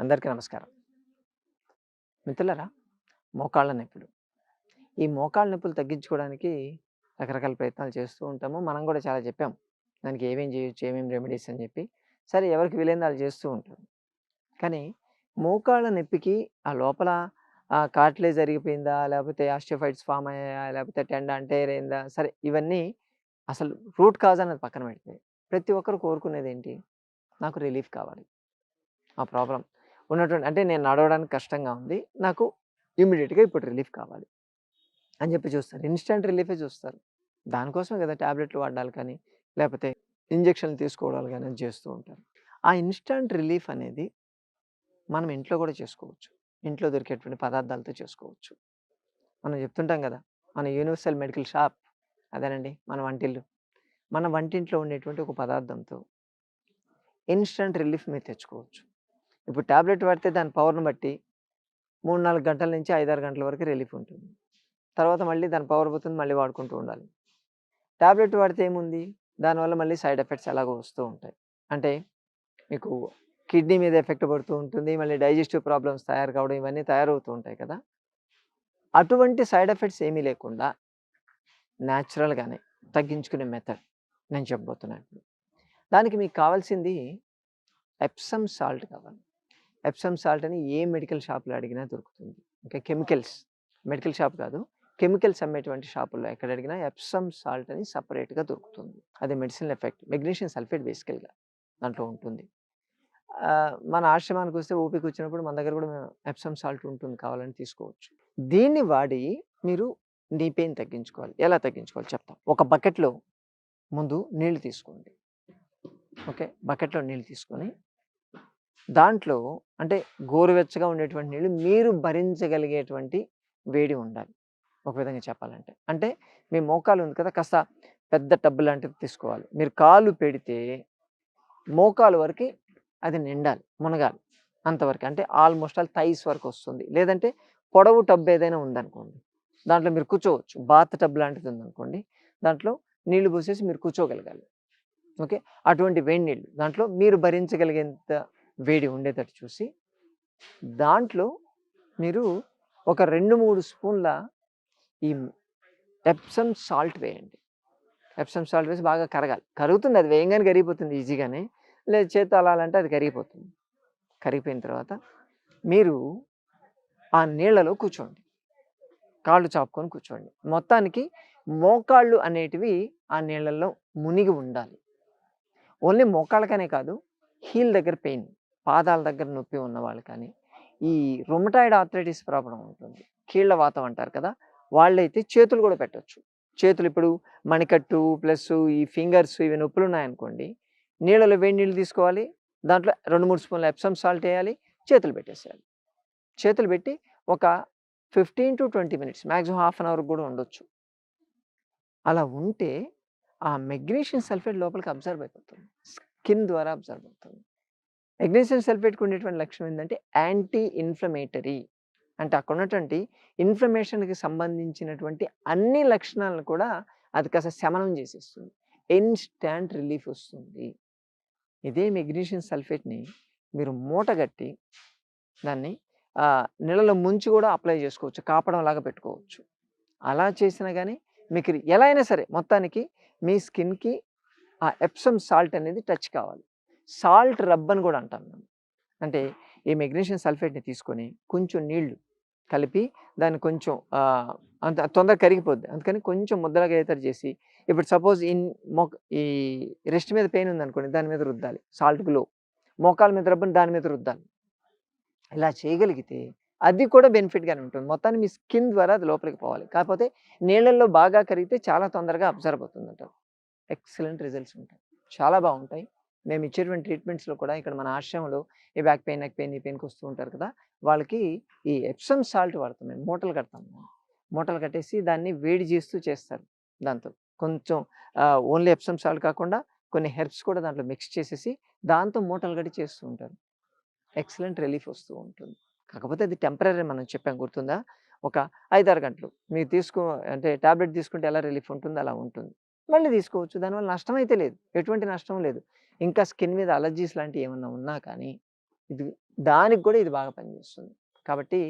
అందరికీ నమస్కారం. మిత్రులరా మోకాళ్ళ నొప్పులు. ఈ మోకాళ్ళ నొప్పులు తగ్గించుకోవడానికి రకరకాల ప్రయత్నాలు చేస్తూ ఉంటాము. మనం కూడా చాలా చెప్పాం. దానికి ఏమేం చేయొచ్చు ఏమేమి రెమెడీస్ అని చెప్పి. సరే ఎవరికి వీలైంది వాళ్ళు చేస్తూ ఉంటారు. కానీ మోకాళ్ళ నొప్పికి ఆ లోపల ఆ కాట్లే జరిగిపోయిందా? లేకపోతే ఆస్టియోఫైట్స్ ఫామ్ అయ్యాయా? లేకపోతే టెండ అంటే అయిందా? సరే ఇవన్నీ అసలు రూట్ కాజ్ అన్నది పక్కన పెడితే ప్రతి ఒక్కరు కోరుకునేది ఏంటి? నాకు రిలీఫ్ కావాలి. ఆ ప్రాబ్లం. ఉన్నటువంటి అంటే నేను నడవడానికి కష్టంగా ఉంది. నాకు ఇమ్మీడియట్గా ఇప్పుడు రిలీఫ్ కావాలి. అని చెప్పి చూస్తారు. ఇన్స్టెంట్ రిలీఫే చూస్తారు. దానికోసం కదా ట్యాబ్లెట్లు వాడాలి కానీ లేకపోతే ఇంజక్షన్లు తీసుకోవడాలు కానీ చేస్తూ ఉంటారు. ఆ ఇన్స్టంట్ రిలీఫ్ అనేది మనం ఇంట్లో కూడా చేసుకోవచ్చు. ఇంట్లో దొరికేటువంటి పదార్థాలతో చేసుకోవచ్చు. మనం చెప్తుంటాం కదా మన యూనివర్సల్ మెడికల్ షాప్ అదేనండి మన వంటిల్లు. మన వంటింట్లో ఉండేటువంటి ఒక పదార్థంతో ఇన్స్టంట్ రిలీఫ్ మీరు తెచ్చుకోవచ్చు. ఇప్పుడు ట్యాబ్లెట్ పడితే దాని పవర్ని బట్టి మూడు నాలుగు గంటల నుంచి ఐదారు గంటల వరకు రిలీఫ్ ఉంటుంది. తర్వాత మళ్ళీ దాని పవర్ పోతుంది మళ్ళీ వాడుకుంటూ ఉండాలి. ట్యాబ్లెట్ వాడితే ఏముంది? దానివల్ల మళ్ళీ సైడ్ ఎఫెక్ట్స్ ఎలాగో వస్తూ ఉంటాయి. అంటే మీకు కిడ్నీ మీద ఎఫెక్ట్ పడుతూ ఉంటుంది మళ్ళీ డైజెస్టివ్ ప్రాబ్లమ్స్ తయారు కావడం ఇవన్నీ తయారవుతూ ఉంటాయి కదా! అటువంటి సైడ్ ఎఫెక్ట్స్ ఏమీ లేకుండా న్యాచురల్గానే తగ్గించుకునే మెథడ్ నేను చెప్పబోతున్నాను దానికి మీకు కావాల్సింది ఎప్సమ్ సాల్ట్ కావాలి. ఎప్సమ్ సాల్ట్ అని ఏ మెడికల్ షాప్లో అడిగినా దొరుకుతుంది. ఇంకా కెమికల్స్. మెడికల్ షాప్ కాదు. కెమికల్స్ అమ్మేటువంటి షాపుల్లో ఎక్కడ అడిగినా ఎప్సమ్ సాల్ట్ అని సపరేట్గా దొరుకుతుంది. అది మెడిసిన్ ఎఫెక్ట్. మెగ్నీషియం సల్ఫేట్ బేసికల్గా దాంట్లో ఉంటుంది. మన ఆశ్రమానికి వస్తే ఓపిక వచ్చినప్పుడు మన దగ్గర కూడా మేము ఎప్సమ్ సాల్ట్ ఉంటుంది కావాలని తీసుకోవచ్చు. దీన్ని వాడి మీరు నీ పెయిన్ తగ్గించుకోవాలి. ఎలా తగ్గించుకోవాలి చెప్తాం. ఒక బకెట్లో ముందు నీళ్ళు తీసుకోండి. ఓకే బకెట్లో నీళ్ళు తీసుకొని దాంట్లో అంటే గోరువెచ్చగా ఉండేటువంటి నీళ్ళు మీరు భరించగలిగేటువంటి వేడి ఉండాలి. ఒక విధంగా చెప్పాలంటే. అంటే మీ మోకాలు ఉంది కదా కాస్త పెద్ద టబ్బు లాంటిది తీసుకోవాలి. మీరు కాలు పెడితే మోకాలు వరకు అది నిండాలి మునగాలి అంతవరకు. అంటే ఆల్మోస్ట్ ఆల్ థైస్ వరకు వస్తుంది. లేదంటే పొడవు టబ్ ఏదైనా ఉందనుకోండి దాంట్లో మీరు కూర్చోవచ్చు. బాత్ టబ్ లాంటిది ఉందనుకోండి దాంట్లో నీళ్ళు పోసేసి మీరు కూర్చోగలగాలి. ఓకే? అటువంటి వేడి నీళ్ళు దాంట్లో మీరు భరించగలిగేంత వేడి ఉండేటట్టు చూసి దాంట్లో మీరు ఒక రెండు మూడు స్పూన్ల ఈ ఎప్సమ్ సాల్ట్ వేయండి. ఎప్సమ్ సాల్ట్ వేసి బాగా కరగాలి. కరుగుతుంది అది వేయంగానే కరిగిపోతుంది ఈజీగానే. లేదు చేతి అలాలంటే అది కరిగిపోతుంది. కరిగిపోయిన తర్వాత మీరు ఆ నీళ్ళలో కూర్చోండి. కాళ్ళు చాపుకొని కూర్చోండి. మొత్తానికి మోకాళ్ళు అనేటివి ఆ నీళ్ళల్లో మునిగి ఉండాలి. ఓన్లీ మోకాళ్ళకనే కాదు హీల్ దగ్గర పెయిన్. పాదాల దగ్గర నొప్పి ఉన్న వాళ్ళు కానీ ఈ రొమటాయిడ్ ఆర్థరైటిస్ ప్రాబ్లం ఉంటుంది. కీళ్ళ వాతం అంటారు కదా వాళ్ళైతే చేతులు కూడా పెట్టచ్చు. చేతులు ఇప్పుడు మణికట్టు ప్లస్ ఈ ఫింగర్స్ ఇవి నొప్పులు ఉన్నాయనుకోండి నీళ్ళలో వేడి నీళ్ళు తీసుకోవాలి దాంట్లో రెండు మూడు స్పూన్ల ఎప్సమ్ సాల్ట్ వేయాలి చేతులు పెట్టేసేయాలి. చేతులు పెట్టి ఒక fifteen to twenty minutes maximum half an hour కూడా ఉండొచ్చు. అలా ఉంటే ఆ మెగ్నీషియం సల్ఫేట్ లోపలికి అబ్జర్వ్ అయిపోతుంది. స్కిన్ ద్వారా అబ్జర్వ్ అవుతుంది. మెగ్నీషియం సల్ఫేట్కి ఉండేటువంటి లక్షణం ఏంటంటే యాంటీ ఇన్ఫ్లమేటరీ. అంటే అక్కడ ఉన్నటువంటి ఇన్ఫ్లమేషన్కి సంబంధించినటువంటి అన్ని లక్షణాలను కూడా అది కాస్త శమనం చేసేస్తుంది. ఇన్స్టాంట్ రిలీఫ్ వస్తుంది. ఇదే మెగ్నీషియం సల్ఫేట్ని మీరు మూటగట్టి దాన్ని నీళ్ళలో ముంచి కూడా అప్లై చేసుకోవచ్చు. కాపడం లాగా పెట్టుకోవచ్చు. అలా చేసినా కానీ మీకు ఎలా అయినా సరే మొత్తానికి మీ స్కిన్కి ఆ ఎప్సమ్ సాల్ట్ అనేది టచ్ కావాలి. సాల్ట్ రబ్ అని కూడా అంటాం మేము. అంటే ఈ మెగ్నీషియం సల్ఫేట్ని తీసుకొని కొంచెం నీళ్ళు కలిపి దాన్ని కొంచెం అంత తొందరగా కరిగిపోద్ది. అందుకని కొంచెం ముద్దలాగా ఏతరు చేసి ఇప్పుడు సపోజ్ ఇన్ మొ ఈ రెస్ట్ మీద పెయిన్ ఉందనుకోండి దాని మీద రుద్దాలి. Salt glow. మోకాల మీద రబ్బని దాని మీద రుద్దాలి. ఇలా చేయగలిగితే అది కూడా బెనిఫిట్గానే ఉంటుంది. మొత్తాన్ని మీ స్కిన్ ద్వారా అది లోపలికి పోవాలి. కాకపోతే నీళ్ళల్లో బాగా కరిగితే చాలా తొందరగా అబ్జర్వ్ అవుతుంది అంటారు ఎక్సలెంట్ రిజల్ట్స్ ఉంటాయి. చాలా బాగుంటాయి. మేము ఇచ్చేటువంటి ట్రీట్మెంట్స్లో కూడా ఇక్కడ మన ఆశ్రమంలో ఈ బ్యాక్ పెయిన్ నెక్ పెయిన్ ఈ పెయిన్కి వస్తూ ఉంటారు కదా! వాళ్ళకి ఈ ఎప్సమ్ సాల్ట్ వాడతాం మేము మూటలు కడతాం మేము. మూటలు కట్టేసి దాన్ని వేడి చేస్తూ చేస్తారు దాంతో. కొంచెం ఓన్లీ ఎప్సమ్ సాల్ట్ కాకుండా కొన్ని హెర్బ్స్ కూడా దాంట్లో మిక్స్ చేసేసి దాంతో మూటలు కట్టి చేస్తూ ఉంటారు. ఎక్సలెంట్ రిలీఫ్ వస్తూ ఉంటుంది. కాకపోతే అది టెంపరీ మనం చెప్పాం గుర్తుందా? ఒక ఐదారు గంటలు. మీరు తీసుకో అంటే టాబ్లెట్ తీసుకుంటే ఎలా రిలీఫ్ ఉంటుంది అలా ఉంటుంది. మళ్ళీ తీసుకోవచ్చు దానివల్ల నష్టం అయితే లేదు ఎటువంటి నష్టం లేదు ఇంకా స్కిన్ మీద అలర్జీస్ లాంటివి ఏమన్నా ఉన్నా కానీ ఇది దానికి కూడా ఇది బాగా పనిచేస్తుంది. కాబట్టి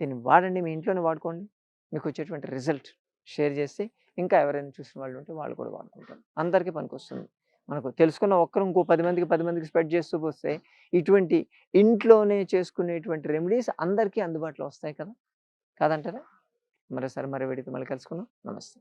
దీన్ని వాడండి. మీ ఇంట్లోనే వాడుకోండి. మీకు వచ్చేటువంటి రిజల్ట్ షేర్ చేసి, ఇంకా ఎవరైనా చూసిన వాళ్ళు ఉంటే వాళ్ళు కూడా వాడుకుంటారు. అందరికీ పనికొస్తుంది. మనకు తెలుసుకున్న ఒక్కరు ఇంకో పది మందికి, పది మందికి స్ప్రెడ్ చేస్తూ పోస్తే ఇటువంటి ఇంట్లోనే చేసుకునేటువంటి రెమెడీస్ అందరికీ అందుబాటులో వస్తాయి కదా! కాదంటారా? మరోసారి మరో వీడియోతో మళ్ళీ కలుసుకున్నాం నమస్తే.